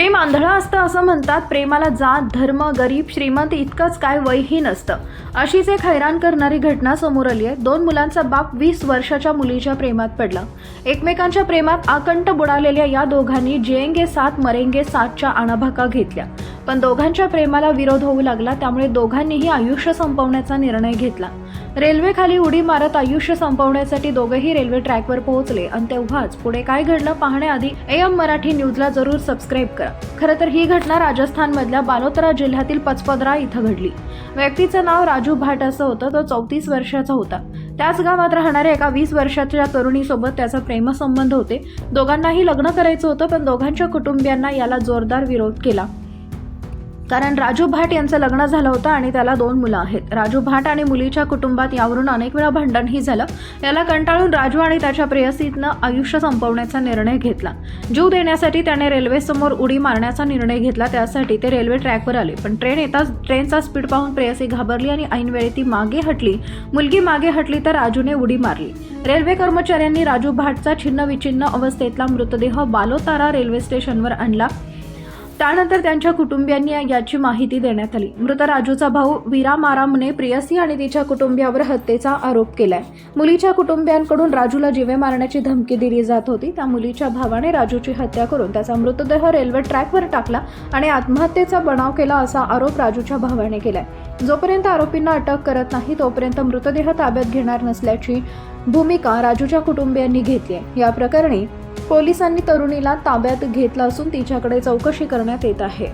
प्रेम आंधळं असतं असं म्हणतात. प्रेमाला जात धर्म गरीब श्रीमंत इतकंच काय वयही नसतं. अशीच एक हैराण करणारी घटना समोर आली आहे. दोन मुलांचा बाप वीस वर्षाच्या मुलीच्या प्रेमात पडला. एकमेकांच्या प्रेमात आकंठ बुडालेल्या या दोघांनी जेंगे सात मरेंगे सातच्या आणाभाका घेतल्या. पण दोघांच्या प्रेमाला विरोध होऊ लागला त्यामुळे दोघांनीही आयुष्य संपवण्याचा निर्णय घेतला. रेल्वे खाली उडी मारत आयुष्य संपवण्यासाठी दोघेही रेल्वे ट्रॅकवर पोहोचले आणि तेव्हाच पुढे काय घडलं पाहण्याआधी एम मराठी न्यूजला जरूर सबस्क्राईब करा. खरं तर ही घटना राजस्थानमधल्या बालोतरा जिल्ह्यातील पचपदरा इथं घडली. व्यक्तीचं नाव राजू भाट असं होतं तो चौतीस वर्षाचा होता. त्याच गावात राहणाऱ्या एका वीस वर्षाच्या तरुणीसोबत त्याचा प्रेमसंबंध होते. दोघांनाही लग्न करायचं होतं पण दोघांच्या कुटुंबियांना याला जोरदार विरोध केला. कारण राजू भाट यांचं लग्न झालं होतं आणि त्याला दोन मुलं आहेत. राजू भाट आणि मुलीच्या कुटुंबात यावरून अनेक वेळा भांडणही झालं. याला कंटाळून राजू आणि त्याच्या प्रेयसीतनं आयुष्य संपवण्याचा निर्णय घेतला. जीव देण्यासाठी त्याने रेल्वेसमोर उडी मारण्याचा निर्णय घेतला. त्यासाठी ते रेल्वे ट्रॅकवर आले. पण ट्रेन येताच ट्रेनचा स्पीड पाहून प्रेयसी घाबरली आणि ऐनवेळी ती मागे हटली. मुलगी मागे हटली तर राजूने उडी मारली. रेल्वे कर्मचाऱ्यांनी राजू भाटचा छिन्न विछिन्न अवस्थेतला मृतदेह बालोतारा रेल्वे स्टेशनवर आणला. त्यानंतर त्यांच्या कुटुंबियांनी याची माहिती देण्यात आली. मृत राजूचा भाऊ वीरा मारामने प्रियसी आणि तिच्या कुटुंबियावर हत्येचा आरोप केलाय. मुलीच्या कुटुंबियांकडून राजूला जीवे मारण्याची धमकी दिली जात होती. त्या मुलीच्या भावाने राजूची हत्या करून त्याचा मृतदेह रेल्वे ट्रॅकवर टाकला आणि आत्महत्येचा बनाव केला असा आरोप राजूच्या भावाने केलाय. जोपर्यंत आरोपींना अटक करत नाही तोपर्यंत मृतदेह ताब्यात घेणार नसल्याची भूमिका राजूच्या कुटुंबियांनी घेतली आहे या प्रकरणी पोलिसांनी तरुणीला ताब्यात घेतलं असून तिच्याकडे चौकशी करण्यात येत आहे.